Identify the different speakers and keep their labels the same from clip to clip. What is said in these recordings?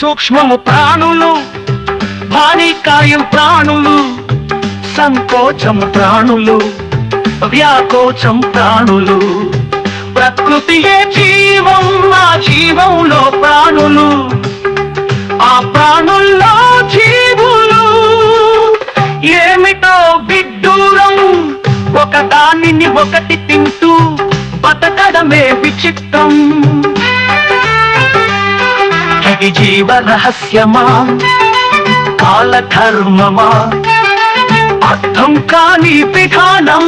Speaker 1: సూక్ష్మము ప్రాణులు భారీకాయం ప్రాణులు సంకోచం ప్రాణులు వ్యాకోచం ప్రాణులు. ప్రకృతియే జీవం ఆ జీవంలో ప్రాణులు. ఆ ప్రాణుల్లో జీవులు. ఏమిటో విడ్డూరం ఒక దానిని ఒకటి తింటూ బతకడమే విచిత్రం. ఇది జీవ రహస్యమా? కాలధర్మమా? అర్థం కాని విధానం.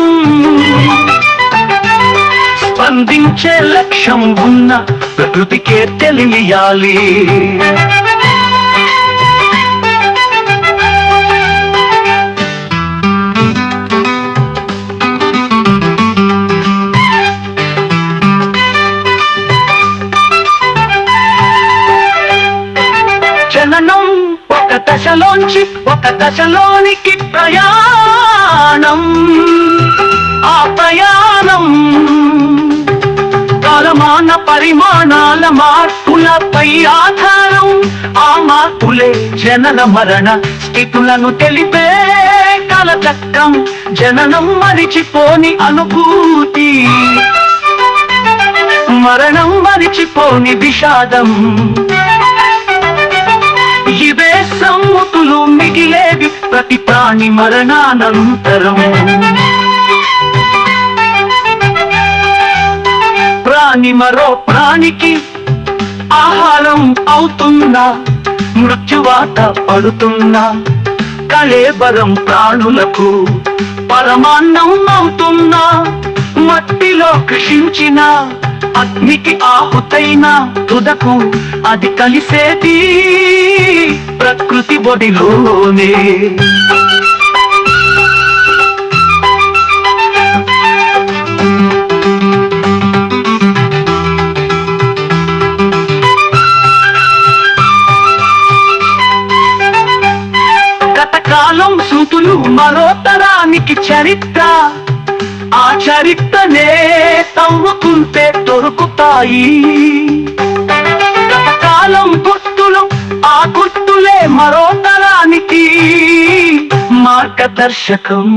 Speaker 1: స్పందించే లక్ష్యం ఉన్న ప్రకృతికే తెలియాలి. జననం ఒక దశలోంచి ఒక దశలోనికి ప్రయాణం. ఆ ప్రయాణం కాలమాన పరిమాణాల మార్పులపై ఆధారం ఆ మార్పులే జనన మరణ స్థితులను తెలిపే కలచక్రం. జననం మరిచిపోని అనుభూతి మరణం మరిచిపోని విషాదం. ఇవే సమ్మతులు మిగిలేవి ప్రతి ప్రాణి మరణానంతరం. ప్రాణి మరో ప్రాణికి ఆహారం అవుతున్నా మృత్యువాత పడుతున్నా కళేబరం ప్రాణులకు పరమాన్నం అవుతున్నా మట్టిలో కృషించిన అగ్నికి ఆహుతైన తుదకు అది కలిసేది ప్రకృతి బొడిలోనే. గతకాలం సూతులు మరో తరానికి చరిత్ర. ఆ చరిత్రనే తవ్వుకుంటే దొరుకుతాయి కాలం గుర్తులు ఆ గుర్తులే మరో తరానికి మార్గదర్శకం.